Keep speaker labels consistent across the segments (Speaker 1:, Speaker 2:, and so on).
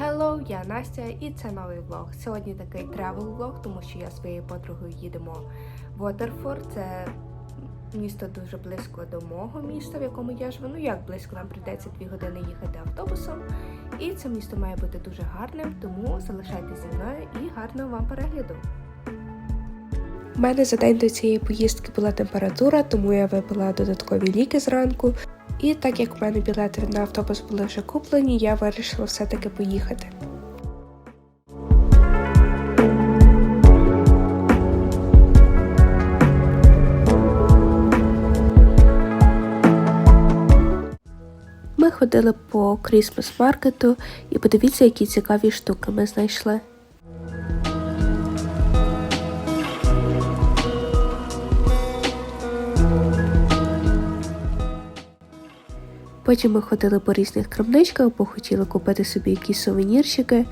Speaker 1: Hello, я Настя і це новий влог. Сьогодні такий тревел влог, тому що я своєю подругою їдемо в Waterford. Це місто дуже близько до мого міста, в якому я живу. Ну як близько, нам прийдеться дві години їхати автобусом. І це місто має бути дуже гарним, тому залишайтеся зі мною і гарного вам перегляду. У мене за день до цієї поїздки була температура, тому я випила додаткові ліки зранку. І так як в мене білети на автобус були вже куплені, я вирішила все-таки поїхати. Ми ходили по крісмас маркету і подивіться, які цікаві штуки ми знайшли. Потім ми ходили по різних крамничках, бо хотіли купити собі якісь сувенірчики.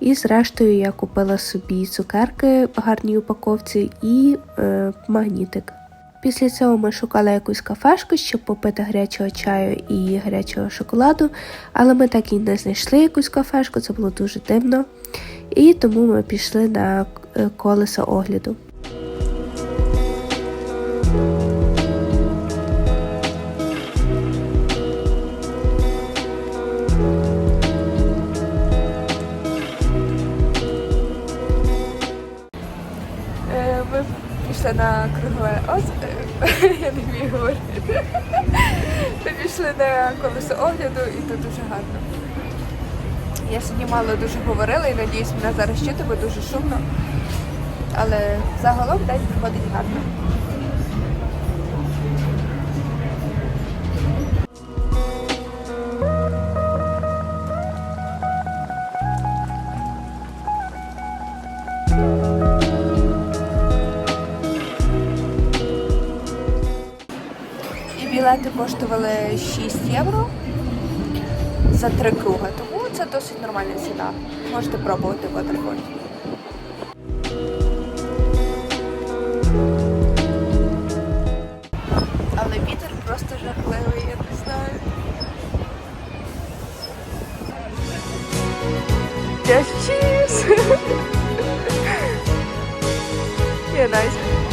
Speaker 1: І зрештою я купила собі цукерки в гарній упаковці і е, магнітик. Після цього ми шукали якусь кафешку, щоб попити гарячого чаю і гарячого шоколаду, але ми так і не знайшли якусь кафешку, це було дуже дивно. І тому ми пішли на е, колесо огляду. Ми пішли на кругле озеро. Я не вмію говорити. Ми пішли на колесо огляду і тут дуже гарно. Я сьогодні мало дуже говорила і надіюсь, мене зараз чути, бо дуже шумно. Але загалом день проходить гарно. Білети коштували 6 євро за три круги, тому це досить нормальна ціна. Можете пробувати в Waterford. Але вітер просто жахливий, я не знаю. Just cheese! yeah, nice.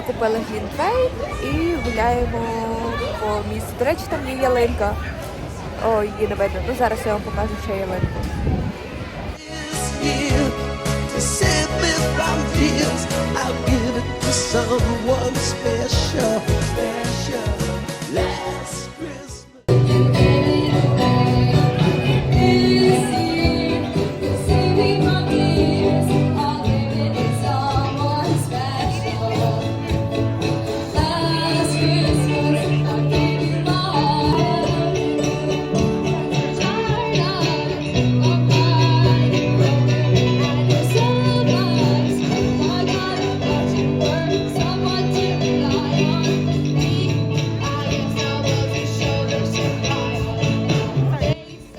Speaker 1: Ми купили глінтвейн і гуляємо по місту. До речі, там є ялинка. О, її не видно. Ну зараз я вам покажу ще ялинку.
Speaker 2: someone special.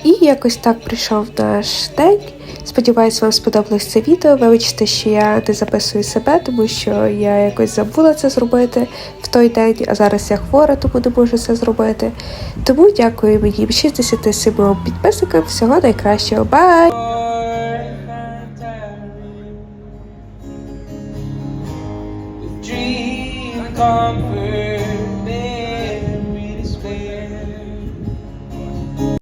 Speaker 1: І якось так прийшов наш день. Сподіваюсь, вам сподобалось це відео. Вибачте, що я не записую себе, тому що я якось забула це зробити в той день, а зараз я хвора, тому не можу це зробити. Тому дякую мені 67 підписникам. Всього найкращого. Бай!
Speaker 3: True.